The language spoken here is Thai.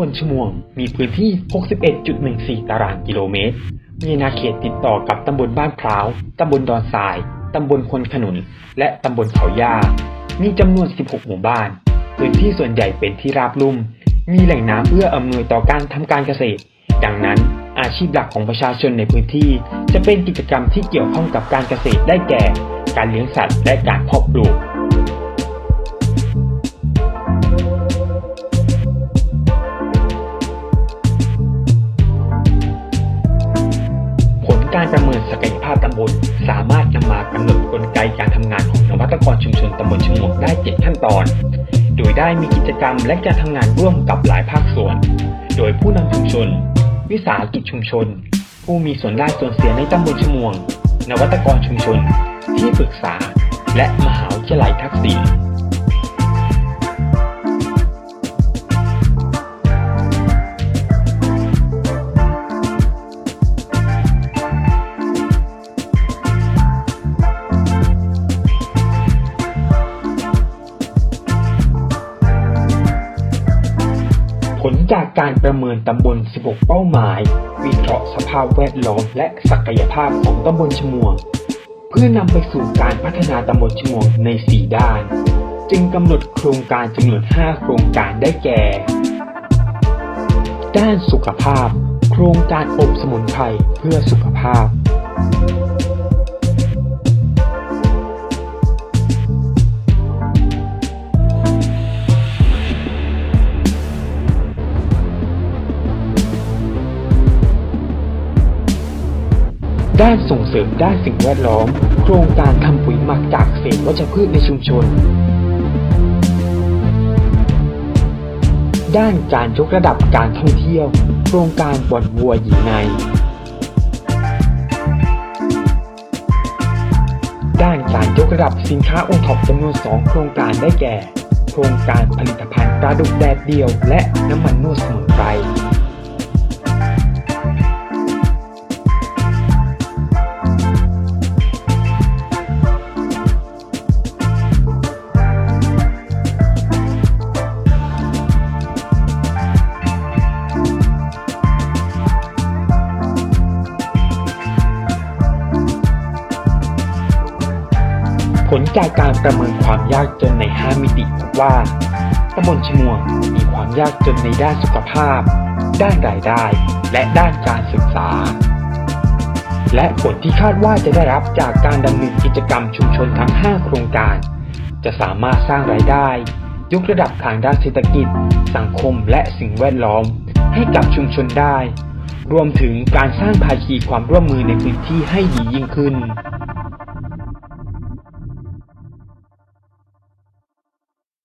ำบลชมวง มีพื้นที่ 61.14 ตารางกิโลเมตร มีอาณาเขตติดต่อกับตำบลบ้านพร้าว ตำบลดอนทราย ตำบลควนขนุน และตำบลเขาย่า มีจำนวน 16 หมู่บ้าน พื้นที่ส่วนใหญ่เป็นที่ราบลุ่ม มีแหล่งน้ำเอื้ออำนวยต่อการทำการเกษตร ดังนั้นอาชีพหลักของประชาชนในพื้นที่ จะเป็นกิจกรรมที่เกี่ยวข้องกับการเกษตรได้แก่ การเลี้ยงสัตว์และการเพาะปลูก ประเมินศักยภาพตำบล สามารถนำมากำหนดกลไกการทำงานของนวัตกรชุมชนตำบลชมวกได้7ขั้นตอน โดยได้มีกิจกรรมและการทำงานร่วมกับหลายภาคส่วน โดยผู้นำชุมชน วิสาหกิจชุมชน ผู้มีส่วนได้ส่วนเสียในตำบลชมวง นวัตกรชุมชน ที่ปรึกษา และมหาวิทยาลัยทักษิณ ลจากการประเมินตำบล 16 เป้าหมาย วิเคราะห์สภาพแวดล้อมและศักยภาพของตำบลชมวง เพื่อนำไปสู่การพัฒนาตำบลชมวงใน 4 ด้าน จึงกำหนดโครงการจำนวน 5 โครงการได้แก่ ด้านสุขภาพ โครงการอบสมุนไพรเพื่อสุขภาพ ด้านส่งเสริมด้านสิ่งแวดล้อม โครงการทำปุ๋ยหมักจากเศษวัชพืชในชุมชน ด้านการยกระดับการท่องเที่ยว โครงการบ่อนวัวหญิงใน ด้านการยกระดับสินค้าโอท็อปจำนวน 2 โครงการได้แก่ โครงการผลิตภัณฑ์ปลาดุกแดดเดียว และน้ำมันนวดสมุนไพร ผลจากการประเมินความยากจนใน 5 มิติพบว่าตำบลชมวงมีความยากจนในด้านสุขภาพ ด้านรายได้ และด้านการศึกษา และผลที่คาดว่าจะได้รับจากการดำเนินกิจกรรมชุมชนทั้ง 5 โครงการ จะสามารถสร้างรายได้ ยกระดับทางด้านเศรษฐกิจ สังคมและสิ่งแวดล้อม ให้กับชุมชนได้ รวมถึงการสร้างภาคีความร่วมมือในพื้นที่ให้ดียิ่งขึ้น